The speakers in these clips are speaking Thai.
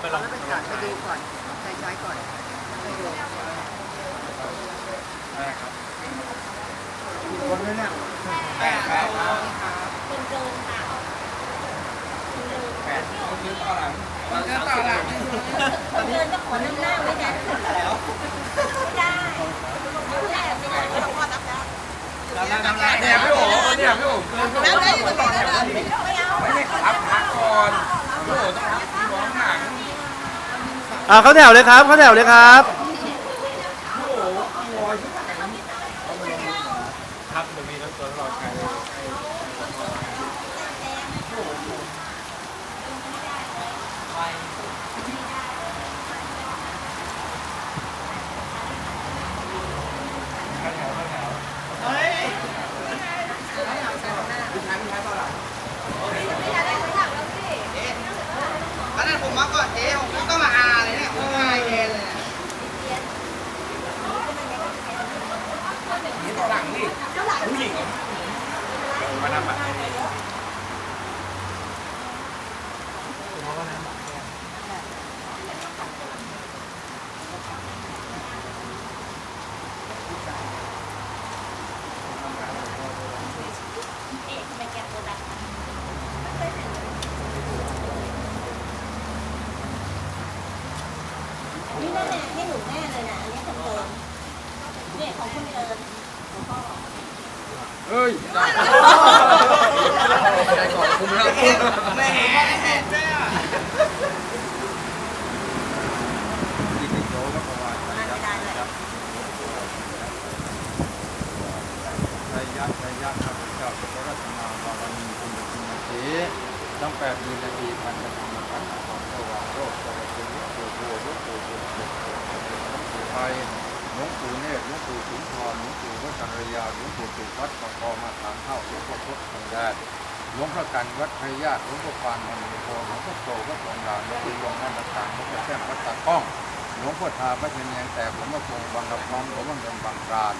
ไปลองไปก่อนไปดูก่อนใช้ใช้ก่อนไปดูครับคนนั้นเนี่ยแปดครับเป็นเกินค่ะแปดเอาคิ้ต่อหลังมันก็ต่อหลังคนเดินก็ขอน้ำหน้าไว้นะไม่ได้ไม่ได้ได้ไม่ต้องนับแล้วทำได้ทำได้เนี่ยพี่โอ๋เนี่ยพี่โอ๋เกินพี่โอ๋ต้องต่อแถวกันไม่เอาไม่ได้ครับพักก่อนพี่โอ๋ต้องรับที่ร้อหนัง อ่าเข้าแถวเลยครับเข้าแถวเลยครับครับเดี๋ยวมีน้ำตัวรอใช้เลยเข้าแถวเข้าแถว อันนั้นผมมาก่อนเจ๊ผมต้องมาอาเลยเนี่ยผมมาเองเลย นี่ต่อหลังนี่ผู้หญิงมาทำแบบนี้ เอ๊ะทำไมแกตัวดำ นี่แน่ๆให้หนูแน่เลยนะอันนี้คนเดินเนี่ยของคนเดินของพ่อเฮ้ยได้ใจก่อนคุมแล้วแหมแม่อีกหนึ่งโลก็ประมาณมาไม่ได้เลยใช้ยักษ์ใช้ยักษ์ข้าพเจ้าพระรัตนาบารมีคุณคุณเสี ตั้งแปดดีนาทีพันนาทีพันของสว่างโรคสวัสดิ์ลุกปู่บัวลุกปู่บุญหลวงปู่ไทยหลวงปู่เนตรหลวงปู่สุนทรหลวงปู่วัดกัลยาหลวงปู่สุวัดประกอบมาถามเข้าหลวงพ่อพุทธทางแดนหลวงพ่อกันวัดพญาติหลวงพ่อปานมันมีโพหลวงพ่อโตวัดทองดานหลวงปู่รวงแม่ต่างหลวงพ่อแก้มวัดตะก้องหลวงพ่อทาพระเชนยงแต่ผมมาคงบางกระพร้อมผมว่าเงินบางราน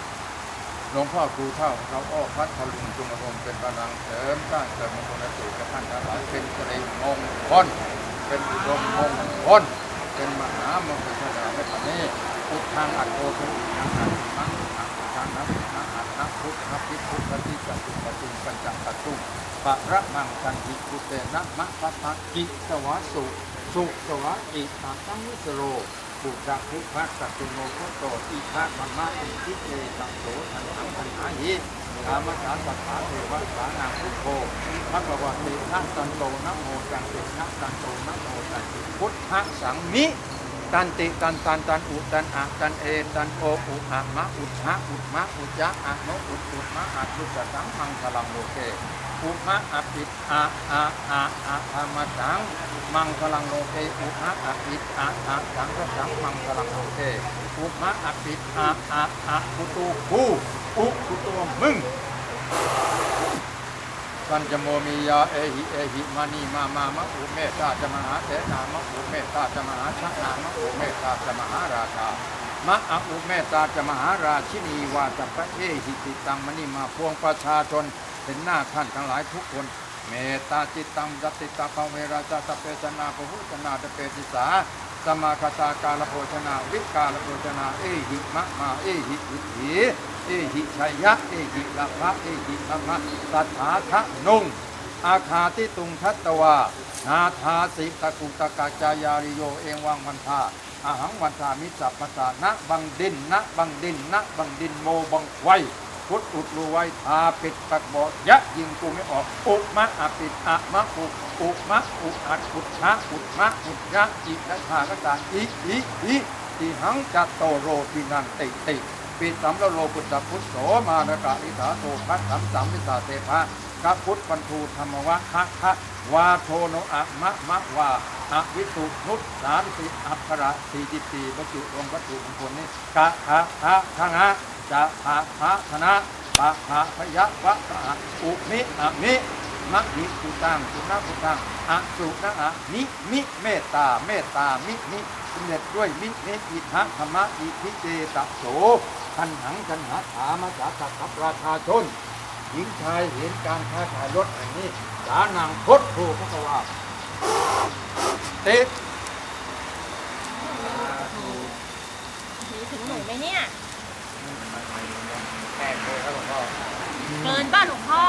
หลวงพ่อครูเท่าเราอ้อพัดพลุงจุงอารมเป็นพลังเสริมสร้างเสริมมงคลสูตรกับท่านทั้งหลายเป็นสิริมงคลเป็นอุดมมงคลเป็นมหามงคลชาติไม่นี้อุทางอัตโตทุยังอัตถังอัตถังนับนะอัตนะพุทธพิพุทธติจัตุปตุปัญจตัตุปะระมังคันติกุเตนะมะพะทะกิสวะสุสุสวะอิตาตังวิสโร บุตรพุทธสัตตุโนโคโตอิทะมัมมะอิทิเตสังโสทันทังทันหาหิกามสาสัทธาเทวะสานาพุทโธพระบวตินะตันโตนโมจันตินะตันโตนโมจันติพุทธสังมิตันติตันตันตันอุตันอะตันเอตันโออุอะมะอุทะอุมะอุจะอะโนอุอุมะอะทุสสังมังคลังโลเก อุมะอภิอะอะอะอะธรรมสัง มังคลังโลเกอุมะอภิอะอะสังฆสังมังคลังโลเกอุมะอภิอะอะอะกุตูคูอุกุตัวมึงสันจโมมียาเอหิเอหิมานีมามามะอุเมตตาจะมหาเสนามะอุเมตตาจะมหาชนามะอุเมตตาจะมหาราชามะอะอุเมตตาจะมหาราชินีวาจัปะเอหิติตังมณีมาพวงประชาชน เห็นหน้าท่านทั้งหลายทุกคน เมตตาจิตตังยติตาภเวราชาตเปชนาภุชนาตเปติสาสมาคตากาลโภชนาวิกาลโภชนา เอหิมะมา เอหิอิถีเอหิชัยยะ เอหิลาภะเอหิธรรมะสัทธาทะนุงอาคาติตุงทัตตวานาทาสิตะกุตะกาจายาริโยเองวังวันทาอาหังวันทามิสัพพะสานะบังดินนะบังดินนะบังดินโมบังไว พุทธอุดรูไว้ทาปิดปักบอกยะยิงกูไม่ออกอุมะอปิดอะมะอุอุมะอุอัดอุดชะอุดมะอุดยะอินะทากตาอิอิอิอิหังจัตโตโรปินันติติปิสัมโลปุตพุทโสมานกะอิสาโตพัสสัมสัมวิสาเตภะกะพุทธปันทูธรรมวะคะคะวาโทโนอะมะมะวาอะวิสุนุตสามสิอัประสี่จิตตีบรรจุรวมวัตถุมงคลนี้กะคะคะคะงะ จะภาภาธนะปะภาพยะวะสะอุมิอะมิมะหิสุตังสุนาพุตังอะสุนะอะมิมิเมตตาเมตตามิมิสำเร็จด้วยมิเนอิทะธรรมะอิทิเจตโสทันหังกันหาถามาสาสัตว์ประชาชนหญิงชายเห็นการค้าขายรถแห่งนี้สานังพดโพพระกวาเต เกินป้าหลวงพ่อ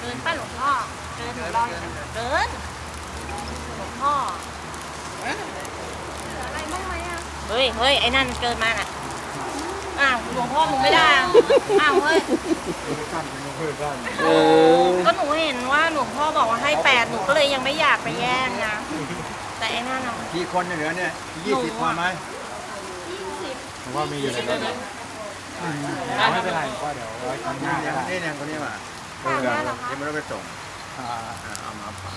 เกินป้าหลวงพ่อ เกินหเกินหลวงพ่อเฮ้ยเฮ้ยไอ้นั่นเกินมาน่ะ อ้าวหลวงพ่อมึงไม่ได้อ้าวเฮ้ยก็หนูเห็นว่าหลวงพ่อบอกว่าให้แปดหนูก็เลยยังไม่อยากไปแย่งนะ แต่ไอ้นั่นน่ะ กี่คนเะเหลือเนี่ยยี่สิบพอไหมยี่สิบว่ามีอยู่ในนั้นแหละ ไม่เป็นไรก็เดี๋ยวไว้ครั้งหน้าเนี่ยก็เนี่ยได้เนี่ยคนนี้มาตามได้เหรอคะยังไม่ได้ไปส่งอ่าอ่าเอามาฝาก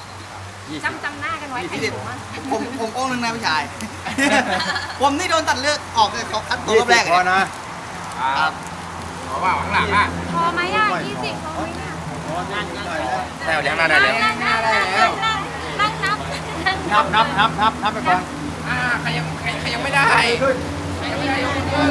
ยี่สิบจำจำหน้ากันไว้ใครหนูอะผมผมองค์หนึ่งนะพี่ชาย ผมนี่โดนตัดเลือกออกเลยเขาคัดตัวยี่รอบสิแรบกพอเลยนะครับพอไหมอะยี่สิบพอไหมอะแล้วยังน่าได้แล้วนั่งนั่งนั่งนั่งนั่งนับนั่งนับนับนับนับนับไปก่อนโอ้